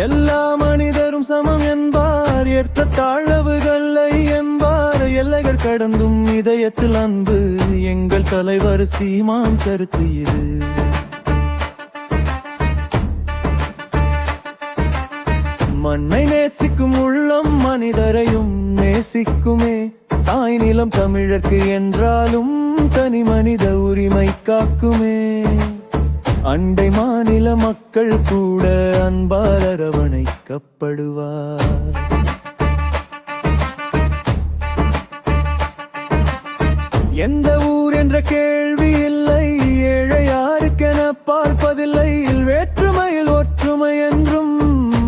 எல்லா மனிதரும் சமம் என்பார். ஏற்ற தாழ்வுகளை என்பார். எல்லைகள் கடந்தும் இதயத்தில் அன்பு. எங்கள் தலைவர் சீமான் கருத்து இது. மண்ணை நேசிக்கும் உள்ளம் மனிதரையும் நேசிக்குமே. தாய் நிலம் தமிழர்க்கு என்றாலும் தனி மனித உரிமை காக்குமே. அண்டை மாநில மக்கள் கூட அன்பால் அரவணைக்கப்படுவார். எந்த ஊர் என்ற கேள்வி இல்லை ஏழை யாருக்கென பார்ப்பதில்லை வேற்றுமையில் ஒற்றுமை என்றும்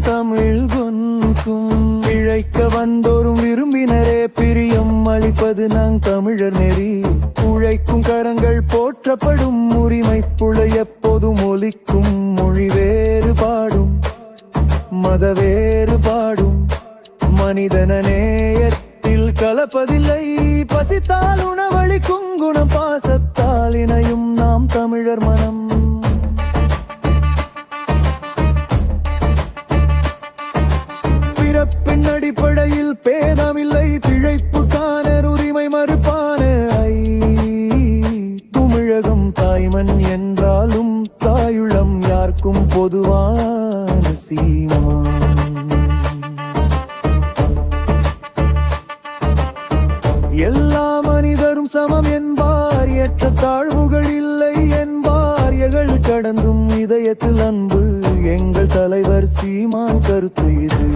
தமிழ் கொன்கும். இழைக்க வந்தோரும் விரும்பினரே பிரியம் அளிப்பது நாங் தமிழர் நெறி. உழைக்கும் கரங்கள் போற்றப்படும் உரிமை புழ எப்போதும் ஒலிக்கும் மொழி வேறுபாடும் மத வேறுபாடும். மனிதன நேயத்தில் கலப்பதில்லை. பசித்தால் உணவளிக்கும் குணம் பாசத்தால் இணையும் நாம் தமிழர் மனம். பிறப்பின் அடிப்படையில் பேதமில்லை. பிழைப்புக்கான உரிமை மறுப்பான பொதுவான சீமா எல்லா மனிதரும் சமம் என்பார் ஏற்ற தாழ்வுகள் இல்லை என்பார். எகள் கடந்தும் இதயத்தில் அன்பு எங்கள் தலைவர் சீமான் கருத்து இது.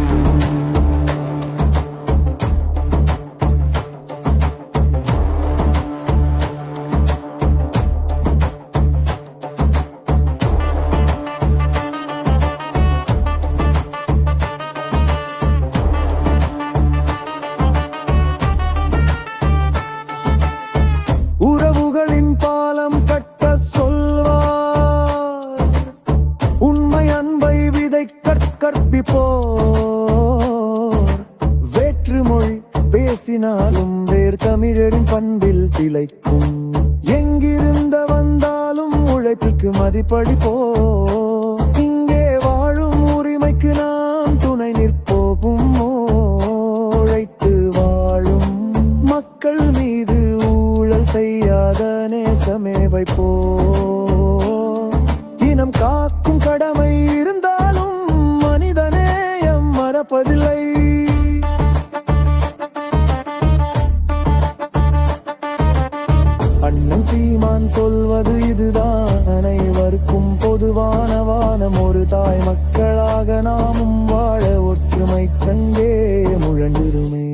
பண்பில் திளைக்கும். எங்கிருந்த வந்தாலும் உழைப்பிற்கு மதிப்பளிப்போ. இங்கே வாழும் உரிமைக்கு நாம் துணை நிற்போகும். உழைத்து வாழும் மக்கள் மீது ஊழல் செய்யாத நேசமே வைப்போ. இனம் காக்கும் கடமை இருந்தாலும் மனிதநேயம் மறப்பதில்லை. சீமான் சொல்வது இதுதான். அனைவருக்கும் பொதுவான வானம். ஒரு தாய் மக்களாக நாமும் வாழ ஒற்றுமை சங்கே முழங்கிருமே